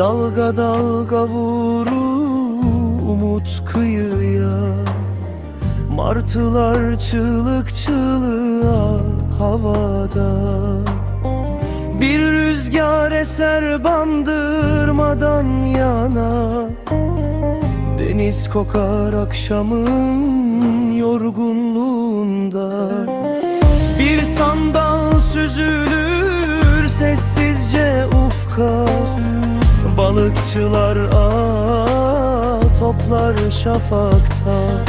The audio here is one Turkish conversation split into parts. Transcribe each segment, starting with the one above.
Dalga dalga vurur umut kıyıya. Martılar çığlık çığlığa havada. Bir rüzgar eser bandırmadan yana. Deniz kokar akşamın yorgunluğunda Balıkçılar ağ toplar şafakta.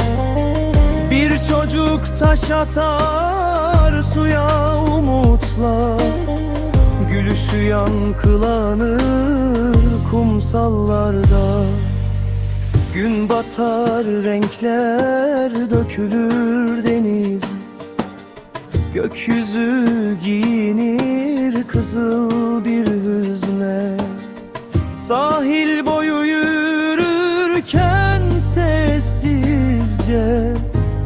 Bir çocuk taş atar suya umutla Gülüşü yankılanır kumsallarda. Gün batar renkler dökülür denize. Gökyüzü giyinir kızıl bir hüzne Sahil boyu yürürken sessizce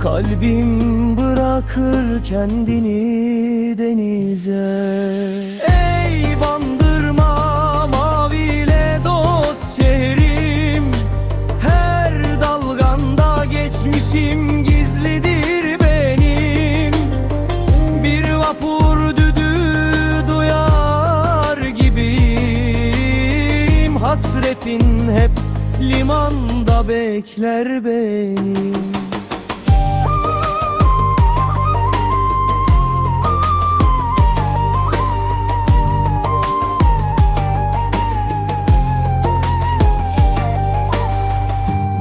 Kalbim bırakır kendini denize. Ey bandırma mavile dost şehrim Her dalganda geçmişim hep limanda bekler beni.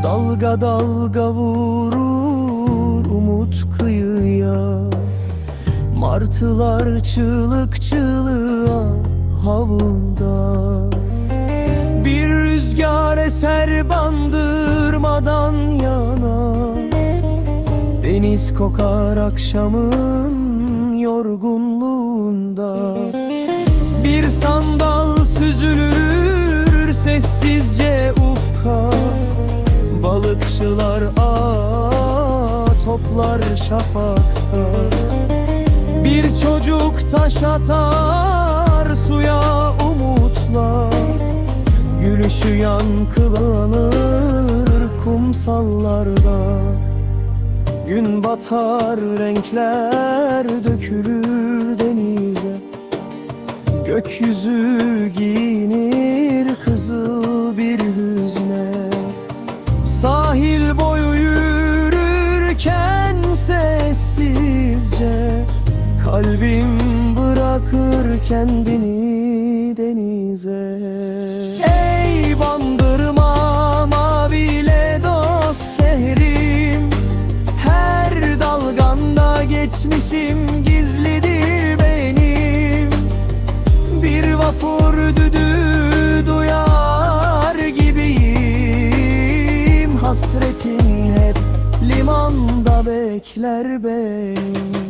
Dalga dalga vurur umut kıyıya. Martılar çığlık çığlığa havunda Kokar akşamın yorgunluğunda. Bir sandal süzülür sessizce ufka. Balıkçılar ağ toplar şafakta Bir çocuk taş atar suya umutla Gülüşü yankılanır kumsallarda Gün batar renkler dökülür denize. Gökyüzü giyinir kızıl bir hüzne. Sahil boyu yürürken sessizce Kalbim bırakır kendini denize. Ey vapur düdüğü duyar gibiyim. Hasretin hep limanda bekler beni